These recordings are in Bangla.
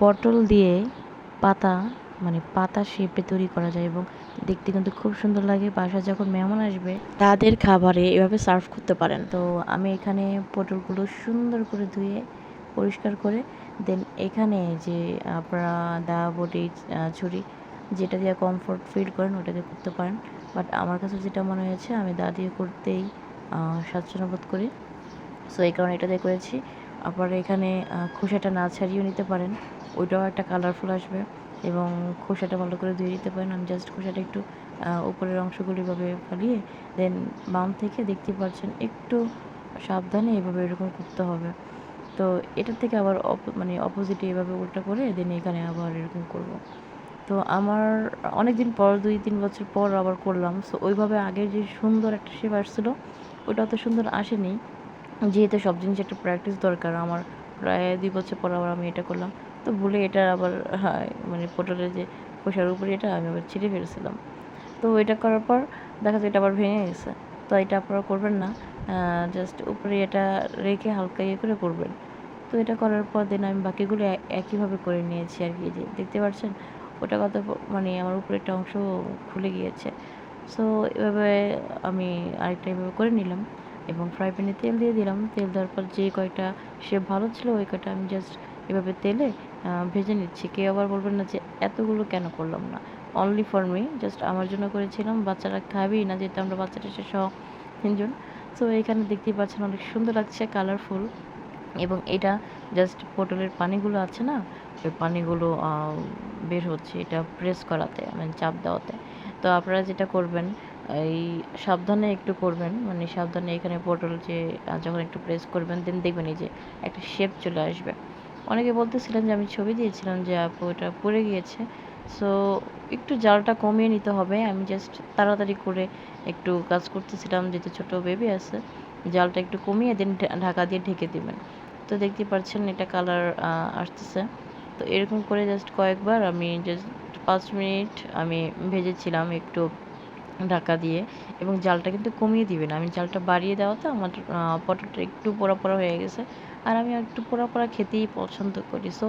পটল দিয়ে পাতা মানে পাতা শেপে তৈরি করা যায় এবং দেখতে কিন্তু খুব সুন্দর লাগে। বাসায় যখন মেহমান আসবে, তাদের খাবারে এভাবে সার্ভ করতে পারেন। তো আমি এখানে পটলগুলো সুন্দর করে ধুয়ে পরিষ্কার করে, দেন এখানে যে আপনারা দা, বটি ছুরি, যেটা দিয়ে কমফোর্ট ফিল করেন ওটা দিয়ে করতে পারেন। বাট আমার কাছে যেটা মনে হয়েছে, আমি দা দিয়ে করতেই স্বাচ্ছন্দ্য বোধ করি। সো এই কারণে এটা দিয়ে করেছি। আপনারা এখানে খোসাটা না ছাড়িয়েও নিতে পারেন। ওইটাও একটা কালারফুল আসবে এবং খোসাটা ভালো করে ধুয়ে নিতে পারেন। আমি জাস্ট খোসাটা একটু উপরের অংশগুলো এভাবে ফালিয়ে দেন বাম থেকে দেখতে পাচ্ছেন একটু সাবধানে এভাবে এরকম করতে হবে। তো এটার থেকে আবার অপ মানে অপোজিটে এভাবে উল্টা করে দেন এখানে আবার এরকম করব। তো আমার অনেক দিন পর, দুই তিন বছর পর আবার করলাম। সো ওইভাবে আগের যে সুন্দর একটা শেপ আসছিল, ওটা অত সুন্দর আসেনি। যেহেতু সব জিনিস একটা প্র্যাকটিস দরকার, আমার প্রায় দুই বছর পর আবার আমি এটা করলাম। তো ভুলে এটা আবার মানে পটলের যে খোসার উপরে এটা আমি আবার ছিঁড়ে ফেলছিলাম। তো এটা করার পর দেখা যায় এটা আবার ভেঙে গেছে। তো এটা আপনারা করবেন না জাস্ট উপরে এটা রেখে হালকা ইয়ে করে করবেন। তো এটা করার পর দেন আমি বাকিগুলো একইভাবে করে নিয়েছি আর কি যে দেখতে পাচ্ছেন ওটা কত মানে আমার উপরে একটা অংশ খুলে গিয়েছে। সো এভাবে আমি আরেকটা এভাবে করে নিলাম। এবং ফ্রাই প্যানে তেল দিয়ে দিলাম। তেল দেওয়ার পর যে কয়টা সে ভালো ছিল, ওই কয়টা আমি জাস্ট এভাবে তেলে ভেজে নিচ্ছি। কেউ আবার বলবেন না যে এতগুলো কেন করলাম না। অনলি ফর মি জাস্ট আমার জন্য করেছিলাম। বাচ্চারা খাবেই না, যেহেতু আমরা বাচ্চাটা সে সহ তিনজন। সো এখানে দেখতেই পাচ্ছেন অনেক সুন্দর লাগছে কালারফুল এবং এটা জাস্ট পটলের পানিগুলো আছে না, ওই পানিগুলো বের হচ্ছে এটা প্রেস করাতে মানে চাপ দেওয়াতে। তো আপনারা যেটা করবেন এই সাবধানে একটু করবেন মানে সাবধানে এখানে পটল যে যখন একটু প্রেস করবেন দেন দেখবেন এই যে একটা শেপ চলে আসবে। অনেকে বলতেছিলেন যে, আমি ছবি দিয়েছিলাম যে, আপু, এটা পড়ে গিয়েছে। সো একটু জালটা কমিয়ে নিতে হবে। আমি জাস্ট তাড়াতাড়ি করে একটু কাজ করতেছিলাম, যেহেতু ছোটো বেবি আছে জালটা একটু কমিয়ে দেন ঢাকা দিয়ে ঢেকে দেবেন। তো দেখতে পাচ্ছেন এটা কালার আসতেছে। তো এরকম করে জাস্ট কয়েকবার আমি জাস্ট পাঁচ মিনিট আমি ভেজেছিলাম একটু ঢাকা দিয়ে এবং জালটা কিন্তু কমিয়ে দিবেন আমি জালটা বাড়িয়ে দেওয়াতে আমার পটলটা একটু পোড়া পোড়া হয়ে গেছে। আর আমি একটু পোড়া পোড়া খেতেই পছন্দ করি। সো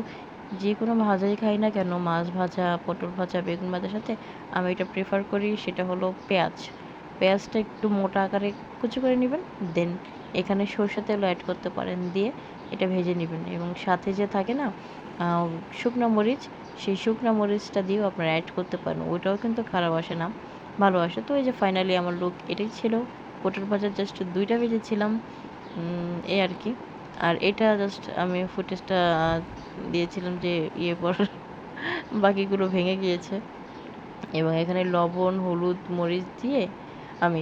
যে কোনো ভাজাই খাই না কেন, মাছ ভাজা, পটল ভাজা, বেগুন ভাজার সাথে আমি এটা প্রেফার করি, সেটা হলো পেঁয়াজ। পেঁয়াজটা একটু মোটা আকারে কুচি করে নেবেন, দেন এখানে সরষে তেল অ্যাড করতে পারেন, দিয়ে এটা ভেজে নেবেন। এবং সাথে যে থাকে না শুকনো মরিচ, সেই শুকনো মরিচটা দিয়েও আপনারা অ্যাড করতে পারেন। ওইটাও কিন্তু খারাপ আসে না। ভালো আসে তো এই যে ফাইনালি আমার লুক এটাই ছিল। পটল ভাজা জাস্ট দুইটা ভেজেছিলাম এই আর কি। আর এটা জাস্ট আমি ফুটেজটা দিয়েছিলাম যে ইয়ে পর বাকিগুলো ভেঙে গিয়েছে। এবং এখানে লবণ, হলুদ, মরিচ দিয়ে আমি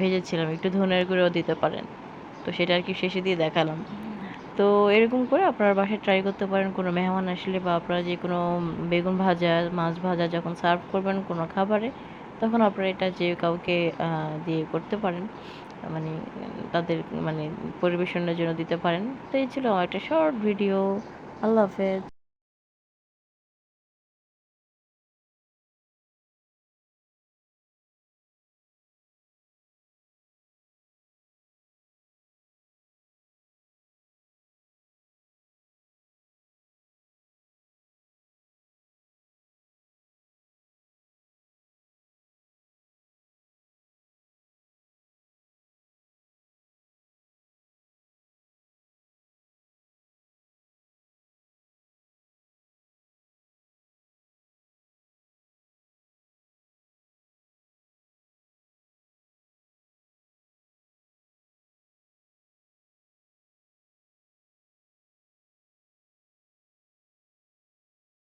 ভেজেছিলাম। একটু ধনের গুঁড়োও দিতে পারেন। তো সেটা আর কি শেষে দিয়ে দেখালাম। তো এরকম করে আপনারা বাসায় ট্রাই করতে পারেন। কোনো মেহমান আসলে বা আপনারা যে কোনো বেগুন ভাজা, মাছ ভাজা যখন সার্ভ করবেন কোনো খাবারে তখন আপনারা এটা যে কাউকে দিয়ে করতে পারেন মানে তাদের মানে পরিবেশনের জন্য দিতে পারেন। তো এই ছিল একটা শর্ট ভিডিও আল্লাহ হাফেজ।